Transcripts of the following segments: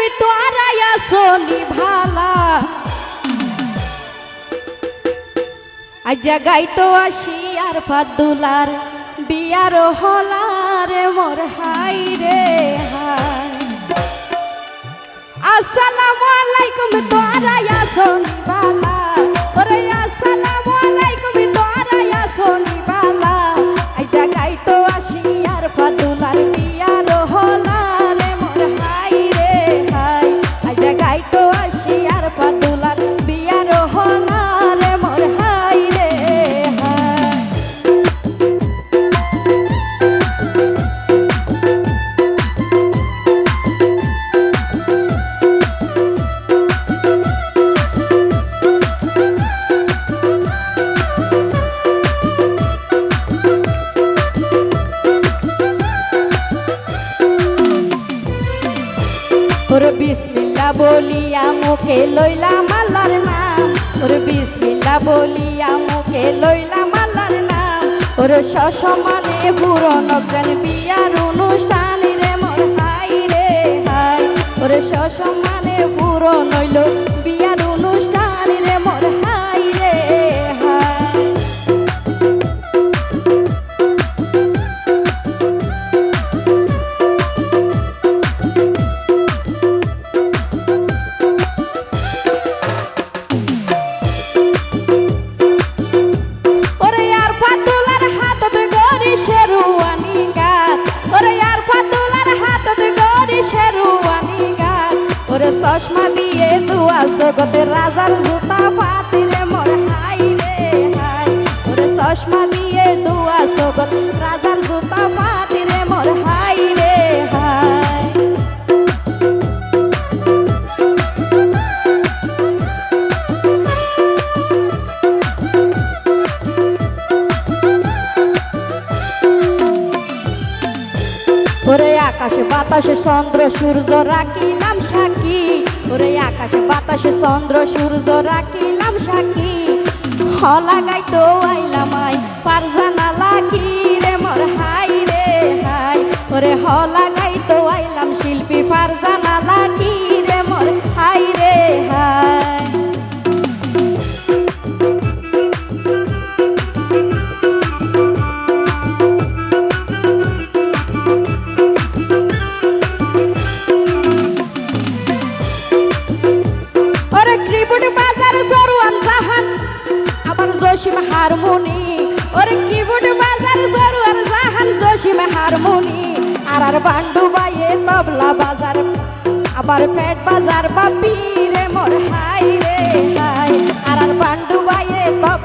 তুমি তো আর সোনি ভালা। আজ জাগাই তো আসি আর ফাদুলার, বিয়ার হলারে মোর হাই রে হাই। আসসালামু আলাইকুম, তো ইয়া সোনি বালা মুখে লইলা আল্লাহর নাম। ওর বিসমিল্লা বলিয়া মুখে লইলাম আল্লাহর নাম। ওর সসমানে পূরণ অজ্ঞান বিয়ার অনুষ্ঠান। রে মোর হাই রে হাই ওর সসমানে পূরণ চশমা দিয়ে দুয়া জগতে রাজার জুতা পাতিরে মোর হাই রে হাই। ওরে চশমা দিয়ে দুয়া জগত রাজার জুতা পাতিরে মোর হাই রে হাই। ওরে আকাশে বাতাসে চন্দ্র সূর্য ওরে আকাশে বাতাসে চন্দ্র, সূর্য রাখিলাম সাকি হলা গাইতো আইলাম আই, পারজানা লাগি রে মোর হাই রে হাই। ওরে হলা জসিম হারমোনি ওরে কিবোর্ড বাজার সরুয়ান জাহান জসিম হারমোনি আর আর বান্ডু বাইয়ে তবলা বাজার আবার পেট বাজার বাপি রে মোর হাই রে হাই আর আর বান্ডু বাইয়ে তবলা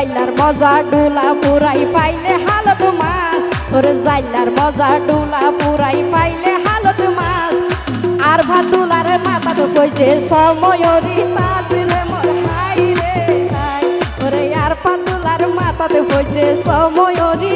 জাইলার মজা ডুলা পুরাই পাইলে হালত মাছ। ওর জাইলার মজা ডুলা পুরাই পাইলে হালত মাছ। আর ভাতুলার মাথা তো কইছে সময়রি তাজ মোর হাই রে তাই ওরে আর পাতুলার মাথা তো কইছে সময়রি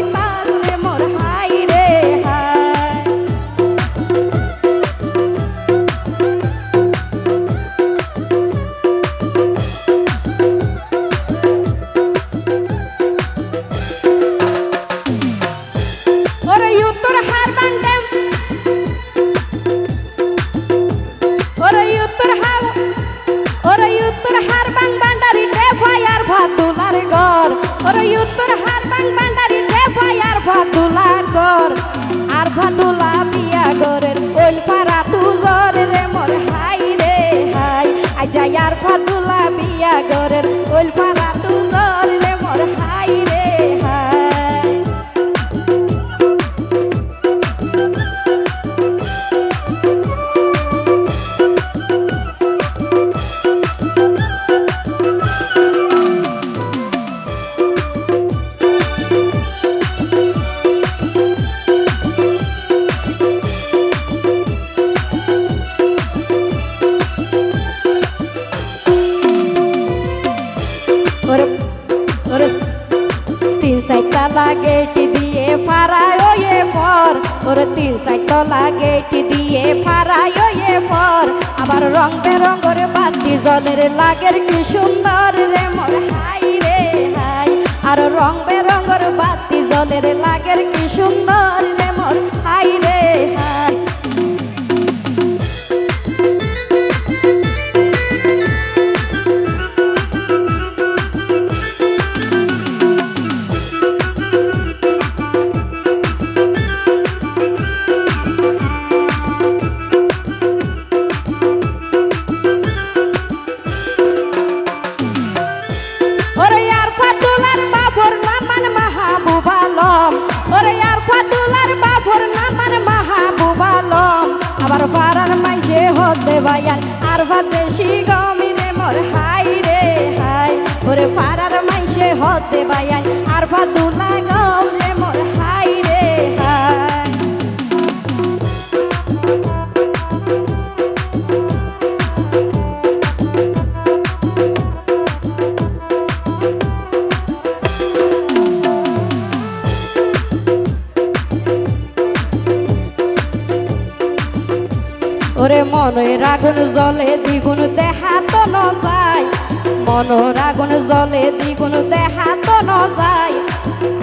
তালা গেট দিয়ে ফারায় ওয়ে পর। ওর তিন সাইতলা গেট দিয়ে ফারায় ওয়ে পর। আবার রং বেরঙের বাতি জলের লাগের কি সুন্দর রে মোর। হাই রে হাই। আর রং বেরঙের বাতি জলের লাগের কি সুন্দর হতে ভাইয়ার আর শিগমি রে মোর হাই রে হাই। ওরে পাড়ার মাইসে হতে ভাইয়ার আর ফাতুলা গম জলে দ্বিগুণ দেহা তো ন যায়। মনের আগুন জলে দ্বিগুণ দেহা তো ন যায়।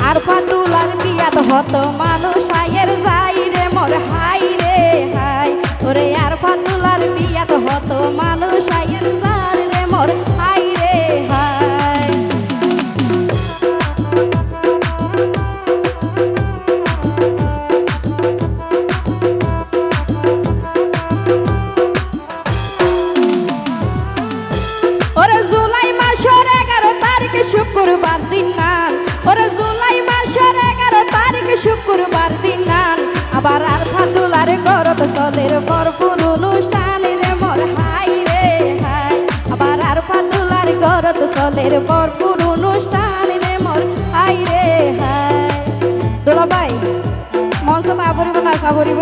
আর ফাতুলার বিয়াত হত মানুষ আয়ের যাই রে, মোর হাই রে, হাই। ওরে আর ফাতুলার বিয়াত হত মানুষ আয়ের যাই রে, মোর হাই শুক্রবার দিন নান ওরে জুলাই মাসের এগারো তারিখ শুক্রবার দিন নান আবার আর ফাতুলার গরত সদের ভরপুর অনুষ্ঠান রে মোর, হাই রে, হাই। আবার আর ফাতুলার গরত সদের ভরপুর অনুষ্ঠান রে মোর, হাই রে, হাই। দোলা ভাই মঞ্চ না পড়িব না সাবরিব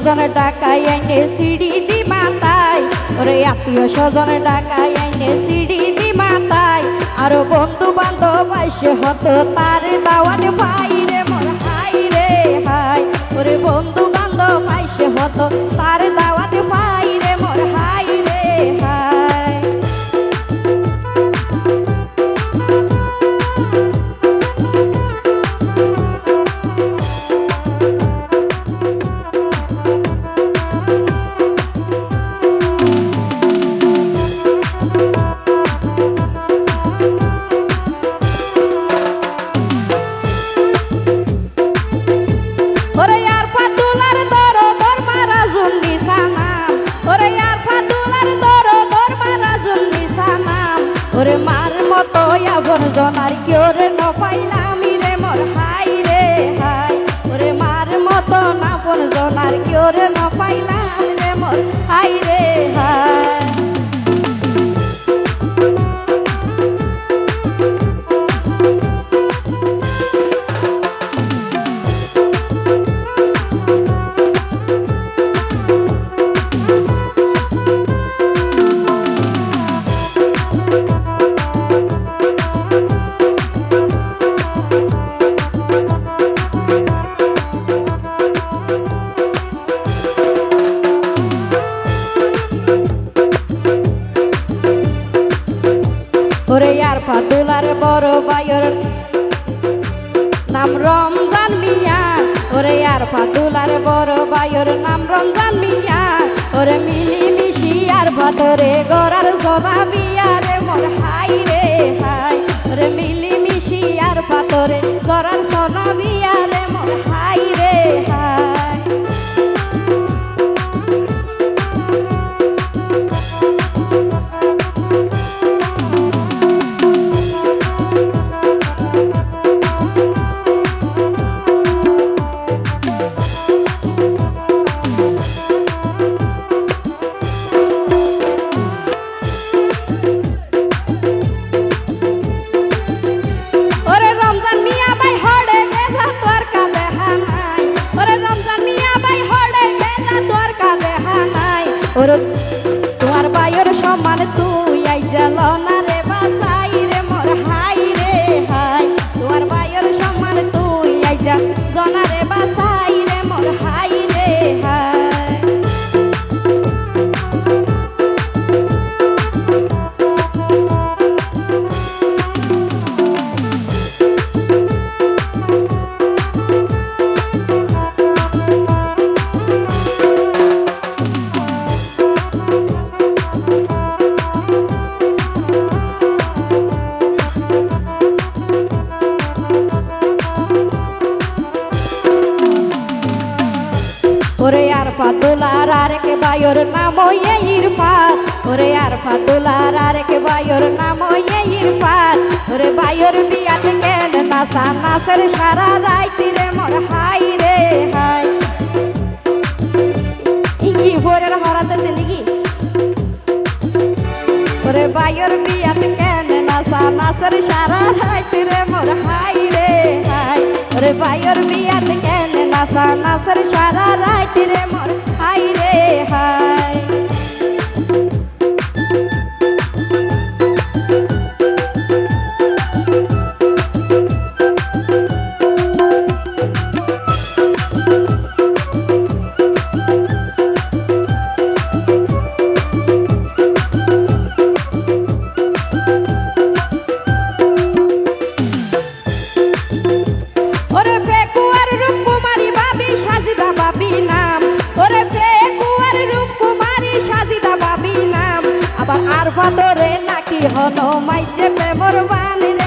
স্বজন ডাকাই আইনে সিঁড়ি দি মাতাই। ওরে আত্মীয় স্বজন ডাকাই আইনে সিঁড়ি দি মাতাই। আরও বন্ধু বান্ধব আইসে হত তার দাওয়াত। ভাই রে মোর হাই রে, হাই। ওরে বন্ধু বান্ধব আইসে হত তার দাওয়াত। রে বায়র নাম রমজান মিয়া ওরে মিলি মিশি আর ভাতরে গড়ার জবা ওর তোমার পায়ের সম্মান তো বায়ুর নাম ওয়ে ইরফাত ওরে বায়ুর বিয়াতে কেন নাসা নাসের সারা রাইতি রে মোর হাই রে হাই। ইঙ্গি ভোরের হরাতে দিলিগি ওরে বায়ুর বিয়াতে কেন নাসা নাসের সারা রাইতি রে মোর হাই রে হাই। ওরে বায়ুর বিয়াতে কেন নাসা নাসের সারা রাইতি রে মোর শোনো মাইজে প্রেমর বাণী